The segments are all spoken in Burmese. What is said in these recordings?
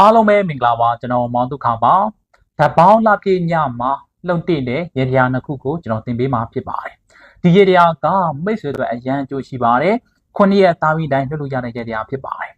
အားလုံးပဲမင်္ဂလာပါကျွန်တော်မောင်ဒုက္ခပါဓာတ်ပေါင်းလပြည့်ညမှာလှုပ်တဲ့ရေတရားနှစ်ခုကိုကျွန်တော်သင်ပေးမှာဖြစ်ပါတယ်ဒီရေတရားကမိတ်ဆွေတို့အရန်အကျိုးရှိပါတယ်ခုနှစ်ရက်သားပြီးတိုင်းလှုပ်လို့ရတဲ့ရေတရားဖြစ်ပါတယ်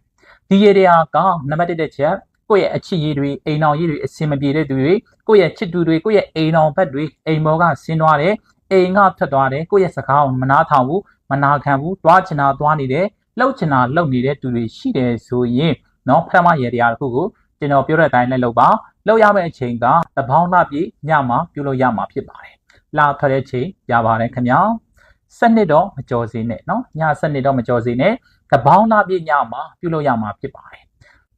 ဒီရေတရားကနံပါတ်1တစ်ချက်ကိုယ့်ရဲ့အချစ်ရည်တွေအိမ်အောင်ရည်တွေအစင်မပြေတဲ့သူတွေကိုယ့်ရဲ့ချစ်သူတွေကိုယ့်ရဲ့အိမ်အောင်ဘက်တွေအိမ်မောကဆင်းသွားတယ်အိမ်ကဖြတ်သွားတယ်ကိုယ့်ရဲ့စကားကိုမနာထောင်ဘူးမနာခံဘူးတွားချင်တာတွားနေတယ်လှုပ်ချင်တာလှုပ်နေတဲ့သူတွေရှိတယ်ဆိုရင် နော်ပထမရေတရားတစ်ခုကိုကျွန်တော်ပြောတဲ့အတိုင်းလိုက်လုပ်ပါလောက်ရမယ့်အချိန်ကသဘောင်းလပြည့်ညမှာပြုလို့ရမှာဖြစ်ပါတယ်လာထွက်တဲ့အချိန်ရပါတယ်ခင်ဗျာစနစ်တော့မကြော်စင်းနဲ့နော်ညစနစ်တော့မကြော်စင်းနဲ့သဘောင်းလပြည့်ညမှာပြုလို့ရမှာဖြစ်ပါတယ်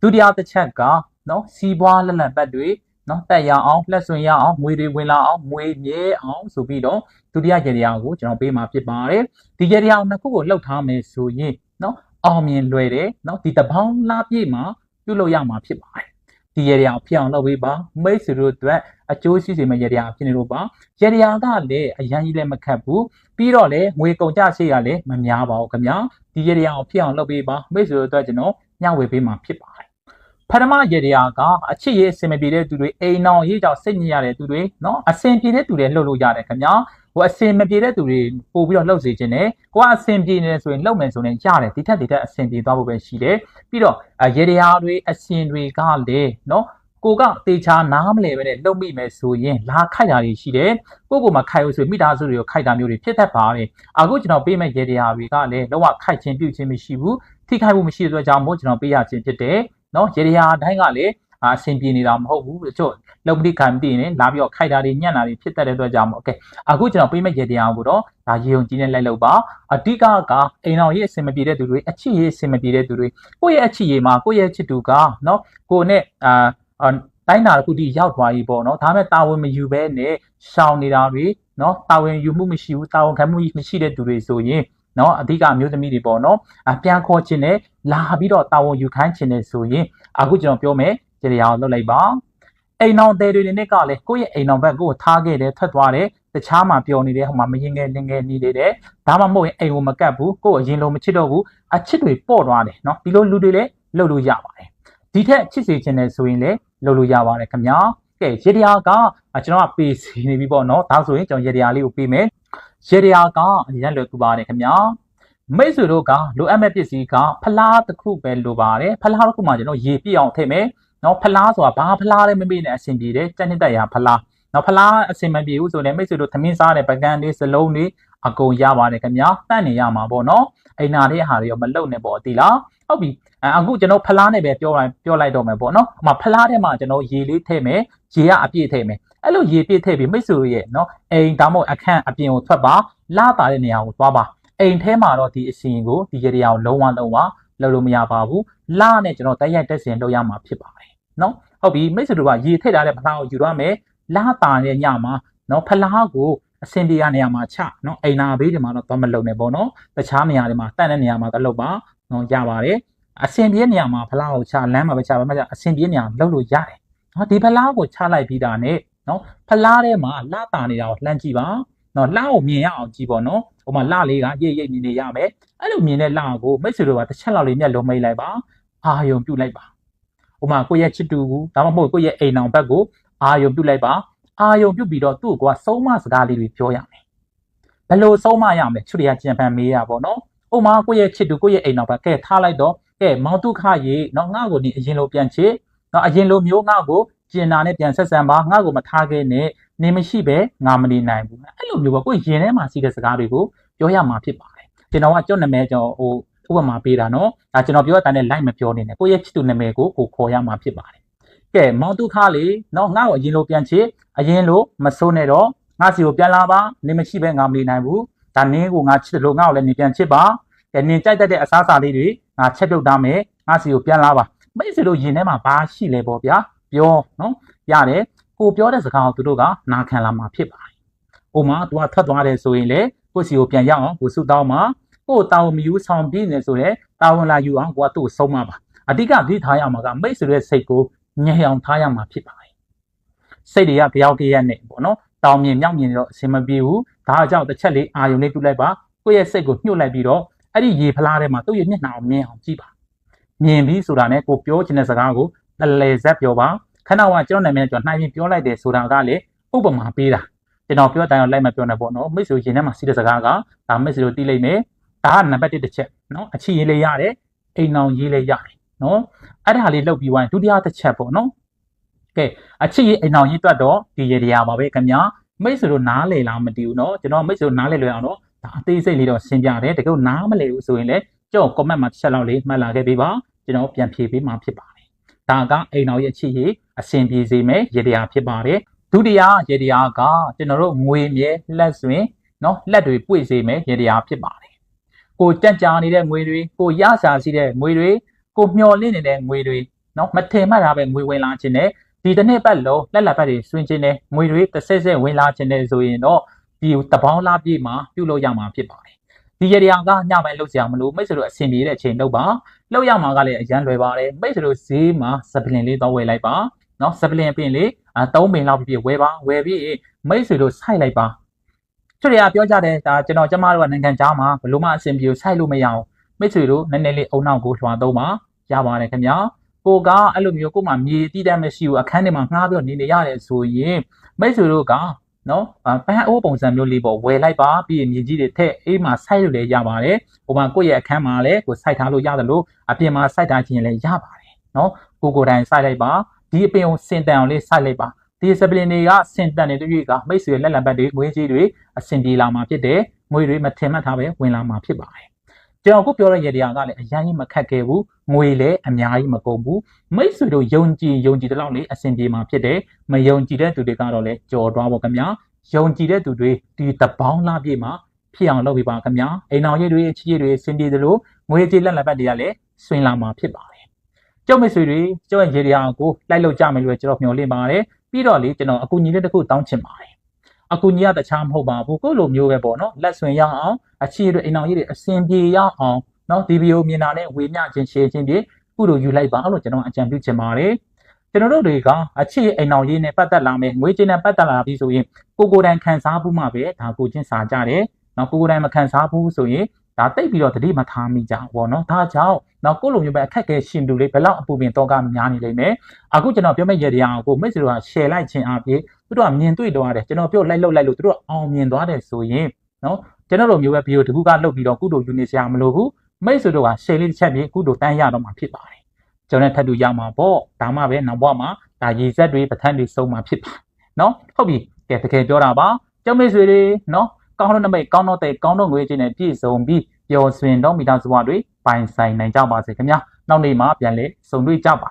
ဒုတိယတစ်ချက်ကနော်စီးပွားလက်လက်ပတ်တွေနော်တက်ရအောင်လှက်ဆွင်ရအောင်မွေတွေဝင်လာအောင်မွေမြဲအောင်ဆိုပြီးတော့ဒုတိယကြေတရားကိုကျွန်တော်ပေးမှာဖြစ်ပါတယ်ဒီကြေတရားနှစ်ခုကိုလှုပ်ထားမယ်ဆိုရင်နော် အောင်မြင်လွယ်တယ်နော်ဒီတပေါင်းလပြည့်မှာပြုလုပ်ရမှာဖြစ်ပါတယ်ဒီရေရာဖြစ်အောင်လုပ်ပေးပါမိတ်ဆွေတို့အတွက်အကျိုးရှိစေမယ့်ရေရာဖြစ်နေလို့ပါရေရာကလည်းအရန်ကြီးလည်းမခတ်ဘူးပြီးတော့လည်းငွေကုန်ကြရှိရလည်းမများပါဘူးခင်ဗျာဒီရေရာဖြစ်အောင်လုပ်ပေးပါမိတ်ဆွေတို့အတွက်ကျွန်တော်ညှဝေပေးမှာဖြစ်ပါတယ်ပထမရေရာကအချစ်ရေးအစင်မပြေတဲ့သူတွေအိမ်အောင်ရေးကြောင့်စိတ်ညစ်ရတဲ့သူတွေနော်အစင်ပြေတဲ့သူတွေလှုပ်လို့ရတယ်ခင်ဗျာ ဟိုအစင်မပြေတဲ့သူတွေပို့ပြီးတော့လှုပ်စေခြင်းနဲ့ကိုကအစင်ပြေနေတယ်ဆိုရင်လှုပ်မယ်ဆိုရင်ရတယ်ဒီထက်ဒီထက်အစင်ပြေသွားဖို့ပဲရှိတယ်ပြီးတော့ရေတရာတွေအစင်တွေကလည်းနော်ကိုကတေချာနားမလဲပဲနဲ့လုံမိမယ်ဆိုရင်လာခိုက်တာတွေရှိတယ်ကိုကိုမှခိုက်လို့ဆိုမိသားစုတွေကိုခိုက်တာမျိုးတွေဖြစ်တတ်ပါတယ်အခုကျွန်တော်ပေးမဲ့ရေတရားတွေကလည်းလောကခိုက်ခြင်းပြုတ်ခြင်းမရှိဘူးထိခိုက်မှုမရှိတဲ့အတွက်ကြောင့်မို့ကျွန်တော်ပေးရခြင်းဖြစ်တယ်နော်ရေတရားတိုင်းကလည်း အဆင်ပြေနေတာမဟုတ်ဘူးတချို့လုံပတိခံမသိရင်လာပြီးတော့ခိုက်တာတွေညံ့တာတွေဖြစ်တတ်တဲ့အတွက်ကြောင့်မို့โอเคအခုကျွန်တော်ပြိမဲ့ရေတရားကိုတော့ဒါရေုံကြီးနဲ့လိုက်လို့ပါအဓိကကအိမ်တော်ရေးအဆင်မပြေတဲ့သူတွေအချစ်ရေးအဆင်မပြေတဲ့သူတွေကိုယ့်ရဲ့အချစ်ရေးမှာကိုယ့်ရဲ့ချစ်သူကနော်ကိုနဲ့အာတိုင်းတာတစ်ခုတည်းရောက်သွားပြီပေါ့နော်ဒါမဲ့တာဝန်မယူဘဲနဲ့ရှောင်နေတာတွေနော်တာဝန်ယူမှုမရှိဘူးတာဝန်ခံမှုမရှိတဲ့သူတွေဆိုရင်နော်အဓိကအမျိုးသမီးတွေပေါ့နော်အပြန်ခေါ်ခြင်းနဲ့လာပြီးတော့တာဝန်ယူခိုင်းခြင်းနဲ့ဆိုရင်အခုကျွန်တော်ပြောမယ် ကြည်ရအောင်လုပ်လိုက်ပါအိမ်အောင်တဲ့တွေနဲ့ကလည်းကိုယ့်ရဲ့အိမ်အောင်ဘက်ကိုထားခဲ့တယ်ထွက်သွားတယ်တခြားမှာပျော်နေတယ်ဟိုမှာမရင်ငယ်လင်ငယ်နေနေတယ်ဒါမှမဟုတ်ရင်အိမ်ကိုမကတ်ဘူးကိုယ့်အရင်လိုမချစ်တော့ဘူးအချစ်တွေပေါ့သွားတယ်နော်ဒီလိုလူတွေလည်းလှုပ်လို့ရပါတယ်ဒီထက်ချစ်စေခြင်းနဲ့ဆိုရင်လည်းလှုပ်လို့ရပါတယ်ခင်ဗျာကဲရေတရားကကျွန်တော်ကပေးစီနေပြီပေါ့နော်ဒါဆိုရင်ကျွန်တော်ရေတရားလေးကိုပေးမယ်ရေတရားကအရင်လွယ်ကူပါတယ်ခင်ဗျာမိတ်ဆွေတို့ကလိုအပ်မဲ့ပစ္စည်းကဖလားတစ်ခုပဲလိုပါတယ်ဖလားတစ်ခုမှကျွန်တော်ရေပြည့်အောင်ထည့်မယ် နော်ဖလားဆိုတာဘာဖလားလဲမမေ့နဲ့အဆင်ပြေတယ်တက်နှစ်တက်ရဖလားနော်ဖလားအဆင်မပြေဘူးဆိုရင်မိတ်ဆွေတို့သမင်းစားတဲ့ပကံလေးစလုံးလေးအကုန်ရပါတယ်ခင်ဗျာတန့်နေရမှာပေါ့နော်အိမ်နာတဲ့ဟာတွေရောမလုံနဲ့ပေါ့ဒီလားဟုတ်ပြီအခုကျွန်တော်ဖလားနဲ့ပဲပြောလိုက်ပြောလိုက်တော့မယ်ပေါ့နော်အမဖလားထဲမှာကျွန်တော်ရေလေးထည့်မယ်ရေကအပြည့်ထည့်မယ်အဲ့လိုရေပြည့်ထည့်ပြီးမိတ်ဆွေရဲ့နော်အိမ်ဒါမှမဟုတ်အခန့်အပြင်ကိုထွက်ပါလာတာတဲ့နေရာကိုသွားပါအိမ်ထဲမှာတော့ဒီအစီရင်ကိုဒီရေတရားကိုလုံးဝလုံးဝလုပ်လို့မရပါဘူး လာနဲ့ကျွန်တော်တိုက်ရိုက်တက်စင်လုပ်ရမှာဖြစ်ပါတယ်နော်ဟုတ်ပြီမိတ်ဆွေတို့ကရေထည့်ထားတဲ့ဖလားကိုယူရမယ်လာတာတဲ့ညမှာနော်ဖလားကိုအစင်ပြေရနေရာမှာချနော်အိမ်နာဘေးတွေမှာတော့သွားမလုံနဲ့ပေါ့နော်တခြားနေရာတွေမှာတန့်တဲ့နေရာမှာတော့လုပ်ပါနော်ရပါတယ်အစင်ပြေနေရာမှာဖလားကိုချလမ်းမှာပဲချပါမှအစင်ပြေနေရာလုပ်လို့ရတယ်နော်ဒီဖလားကိုချလိုက်ပြီးတာနဲ့နော်ဖလားထဲမှာလာတာနေတာကိုလှမ်းကြည့်ပါနော်လှကိုမြင်ရအောင်ကြည့်ပေါ့နော်ဟိုမှာလှလေးကရိပ်ရိပ်မြင်နေရမယ်အဲ့လိုမြင်တဲ့လှကိုမိတ်ဆွေတို့ကတစ်ချက်လောက်လေးမျက်လုံးမိတ်လိုက်ပါ အာယုံပြုတ်လိုက်ပါဟိုမှာကိုယ့်ရဲ့ချစ်တူကိုဒါမှမဟုတ်ကိုယ့်ရဲ့အိမ်အောင်ဘက်ကိုအာယုံပြုတ်လိုက်ပါအာယုံပြုတ်ပြီးတော့သူ့ကိုကဆုံးမစကားလေးတွေပြောရမယ်ဘယ်လိုဆုံးမရမလဲချွတ်ရကြံဖန်မေးရပါတော့ဟိုမှာကိုယ့်ရဲ့ချစ်တူကိုယ့်ရဲ့အိမ်အောင်ဘက်ကဲထားလိုက်တော့ကဲမောင်တုခရေနော်ငါ့ကိုဒီအရင်လိုပြန်ချစ်နော်အရင်လိုမျိုးငါ့ကိုကျင်နာနဲ့ပြန်ဆက်ဆံပါငါ့ကိုမထားခဲ့နဲ့နေမရှိပဲငါမနေနိုင်ဘူးအဲ့လိုမျိုးပေါ့ကိုရင်ထဲမှာရှိတဲ့စကားတွေကိုပြောရမှာဖြစ်ပါတယ်ကျွန်တော်ကကြော့နာမည်ကျွန်တော်ဟို ဥပမာပေးတာနော်ဒါကျွန်တော်ပြောတဲ့အတိုင်းလိုက်မပြောနေနဲ့ကိုရဲ့ချစ်သူနာမည်ကိုကိုခေါ်ရမှာဖြစ်ပါတယ်ကဲမောင်တုခလေးနော်ငါ့ကိုအရင်လိုပြန်ချစ်အရင်လိုမစိုးနဲ့တော့ငါစီကိုပြန်လာပါနေမရှိပဲငါမနေနိုင်ဘူးဒါနင်းကိုငါချစ်တယ်လို့ငါ့ကိုလည်းနေပြန်ချစ်ပါကဲနင်ကြိုက်တတ်တဲ့အစားအစာလေးတွေငါချက်ပြုတ်ထားမယ်ငါစီကိုပြန်လာပါမိတ်ဆွေတို့ရင်ထဲမှာဘာရှိလဲပေါ့ဗျာပြောနော်ရတယ်ကိုပြောတဲ့စကားကိုသူတို့ကနာခံလာမှာဖြစ်ပါတယ်။ဥမာသူကထွက်သွားတယ်ဆိုရင်လေကိုစီကိုပြန်ရအောင်ကိုစုတောင်းမှာ ကိုတာဝန်မယူဆောင်ပြီးနေဆိုရဲတာဝန်လာယူအောင်ကိုကသူ့ကိုဆုံးမပါ။အဓိကဒီထားရမှာကမိတ်ဆွေရဲ့စိတ်ကိုညှအောင်ထားရမှာဖြစ်ပါတယ်။စိတ်တွေကကြောက်ကြရက်နဲ့ပေါ့နော်။တောင်မြင်မြောက်မြင်တော့အဆင်မပြေဘူး။ဒါကြောင့်တစ်ချက်လေးအာယုံလေးပြုလိုက်ပါ။ကိုယ့်ရဲ့စိတ်ကိုညှို့လိုက်ပြီးတော့အဲ့ဒီရေဖလားထဲမှာသူ့ရဲ့မျက်နှာကိုမြင်အောင်ကြည့်ပါ။မြင်ပြီးဆိုတာနဲ့ကိုပြောချင်တဲ့စကားကိုတလေဇက်ပြောပါခဏကကျွန်တော်နာမည်ကျွန်တော်နှိုင်းပြီးပြောလိုက်တယ်ဆိုတာကလေဥပမာပေးတာကျွန်တော်ပြောတိုင်းအောင်လိုက်မပြောနဲ့ပေါ့နော်မိတ်ဆွေရင်ထဲမှာစီးတဲ့စကားကဒါမိတ်ဆွေတို့သိလိမ့်မယ် ဒါကနံပါတ်1တစ်ချက်နော်အချီရေးလေးရတယ်အိမ်အောင်ရေးလေးရတယ်နော်အဲ့ဒါလေးလုပ်ပြီးသွားရင်ဒုတိယတစ်ချက်ပေါ့နော်ကဲအချီရေးအိမ်အောင်ရေးတွက်တော့ဒီရေတရားပါပဲခင်ဗျာမိတ်ဆွေတို့နားလေလားမသိဘူးနော်ကျွန်တော်မိတ်ဆွေတို့နားလေလွယ်အောင်တော့ဒါအသေးစိတ်လေးတော့ရှင်းပြတယ်တကယ်နားမလဲဘူးဆိုရင်လည်းကျွန်တော် comment မှာတစ်ချက်လောက်လေးမှတ်လာခဲ့ပေးပါကျွန်တော်ပြန်ဖြေပေးမှာဖြစ်ပါတယ်ဒါကအိမ်အောင်ရဲ့အချီရေးအဆင်ပြေစေမယ်ရေတရားဖြစ်ပါတယ်ဒုတိယရေတရားကကျွန်တော်တို့ငွေမြဲလက်စွင်နော်လက်တွေပွေစေမယ်ရေတရားဖြစ်ပါတယ် ကိုကြက်ကြာနေတဲ့ငွေတွေကိုရစာစီတဲ့ငွေတွေကိုမျော်လင့်နေတဲ့ငွေတွေနော်မထင်မှတ်တာပဲငွေဝင်လာခြင်းနဲ့ဒီတစ်နှစ်ပတ်လုံးလက်လက်ပတ်တွေဆွင်ခြင်းနဲ့ငွေတွေတစ်ဆက်ဆက်ဝင်လာခြင်းနဲ့ဆိုရင်တော့ဒီတပေါင်းလားပြည့်မှာပြုတ်လို့ရမှာဖြစ်ပါတယ်ဒီရေတရားကညပိုင်းလောက်စရာမလိုမိတ်ဆွေတို့အဆင်ပြေတဲ့အချိန်လောက်ပါလောက်ရမှာကလည်းအရန်လွယ်ပါတယ်မိတ်ဆွေတို့ဈေးမှာစပလင်လေးတော့ဝယ်လိုက်ပါနော်စပလင်ပြင်လေးအသုံးပင်လောက်ပြည့်ဝယ်ပါဝယ်ပြီးမိတ်ဆွေတို့စိုက်လိုက်ပါ သူတွေကပြောကြတယ်ဒါကျွန်တော်ကျမတို့ကနိုင်ငံခြားမှာဘလို့မှအဆင်ပြေစိုက်လို့မရအောင်မိတ်ဆွေတို့နည်းနည်းလေးအုံနောက်ကိုလွှာသုံးပါရပါတယ်ခင်ဗျာကိုကအဲ့လိုမျိုးကိုမှမြေတိတတ်မရှိဘူးအခန်းထဲမှာငှားပြီးနေနေရတယ်ဆိုရင်မိတ်ဆွေတို့ကနော်ပန်းအိုးပုံစံမျိုးလေးပေါ့ဝယ်လိုက်ပါပြီးရင်မြေကြီးတွေထက်အေးမှာစိုက်လို့လည်းရပါတယ်ဟိုမှာကိုယ့်ရဲ့အခန်းမှာလည်းကိုစိုက်ထားလို့ရတယ်လို့အပြင်မှာစိုက်ထားခြင်းလည်းရပါတယ်နော်ကိုကိုယ်တိုင်စိုက်လိုက်ပါဒီအပင်ကိုစင်တန်အောင်လေးစိုက်လိုက်ပါ ဒီစပလင်တွေကစင်တန်နေတဲ့တွေ့ကမိတ်ဆွေလက်လက်ပတ်တွေငွေကြီးတွေအဆင်ပြေလာမှာဖြစ်တယ်ငွေတွေမထင်မှတ်ထားပဲဝင်လာမှာဖြစ်ပါတယ်ကျွန်တော်ခုပြောတဲ့ရေတရားကလည်းအရင်ကြီးမခက်ခဲဘူးငွေလည်းအများကြီးမကုန်ဘူးမိတ်ဆွေတို့ယုံကြည်ယုံကြည်တဲ့လောက်လေးအဆင်ပြေမှာဖြစ်တယ်မယုံကြည်တဲ့သူတွေကတော့လည်းကြော်သွားပါခင်ဗျာယုံကြည်တဲ့သူတွေဒီတပေါင်းလားပြည့်မှာဖြစ်အောင်လုပ်ပြပါခင်ဗျာအိမ်အောင်ရည်တွေချစ်ရည်တွေစင်ပြေသလိုငွေကြေးလက်လက်ပတ်တွေကလည်းဆွင်လာမှာဖြစ်ပါတယ် ကျုပ်မိတ်ဆွေတွေကျုပ်ရဲ့ရေတရားကိုလိုက်လို့ကြမယ်လို့ကျွန်တော်မျှော်လင့်ပါတယ်ပြီးတော့လေကျွန်တော်အကူအညီလေးတစ်ခုတောင်းချင်ပါတယ်အကူညီကတခြားမဟုတ်ပါဘူးကိုယ့်လိုမျိုးပဲပေါ့နော်လက်ဆွင်ရအောင်အချီတွေအိမ်အောင်ရည်တွေအစင်ပြေရအောင်နော်ဒီဗီဒီယိုမြင်တာနဲ့ဝေမျှခြင်းရှင်းခြင်းတွေကုလိုယူလိုက်ပါလို့ကျွန်တော်အကြံပြုချင်ပါတယ်ကျွန်တော်တို့တွေကအချစ်အိမ်အောင်ရေးနဲ့ပတ်သက်လာမယ်ငွေကြေးနဲ့ပတ်သက်လာပြီဆိုရင်ကိုကိုယ်တိုင်ခံစားမှုမှပဲဒါကိုချင်းစာကြတယ်နော်ကိုကိုယ်တိုင်မခံစားဘူးဆိုရင် ဒါတိတ်ပြီးတော့တတိမထားမိကြဘူးပေါ့နော်ဒါကြောင့်နော်ကိုလိုမျိုးပဲအခက်အခဲရှင်တူလေးဘယ်လောက်အပူပင်တော့ကများနေလိမ့်မယ်အခုကျွန်တော်ပြောမဲ့ရတရားကိုမိတ်ဆွေတို့က share လိုက်ခြင်းအပြင်သူတို့ကမြင်တွေ့တော့ရတယ်ကျွန်တော်ပြောလိုက်လောက်လိုက်လို့သူတို့အောင်မြင်သွားတယ်ဆိုရင်နော်ကျွန်တော်တို့မျိုးပဲဗီဒီယိုတခုကလုတ်ပြီးတော့ကုတို့ယူနေစရာမလိုဘူးမိတ်ဆွေတို့က share လေးတစ်ချက်ပြီးကုတို့တန်းရတော့မှာဖြစ်ပါတယ်ကျွန်တော်ထပ်တူရမှာပေါ့ဒါမှပဲနောက်ဘဝမှာဒါရည်ဆက်တွေပဋ္ဌာန်းတွေစုံမှာဖြစ်ပါနော်ဟုတ်ပြီကဲတကယ်ပြောတာပါကျောင်းမိတ်ဆွေတွေနော် ကောင်းတော့နမိတ်ကောင်းတော့တဲ့ကောင်းတော့ငွေချင်းနဲ့ပြည့်စုံပြီးပျော်ရွှင်တော့မိသားစုဝတွေပိုင်ဆိုင်နိုင်ကြပါစေခင်ဗျာနောက်နေ့မှာပြန်လေစုံတွေ့ကြပါ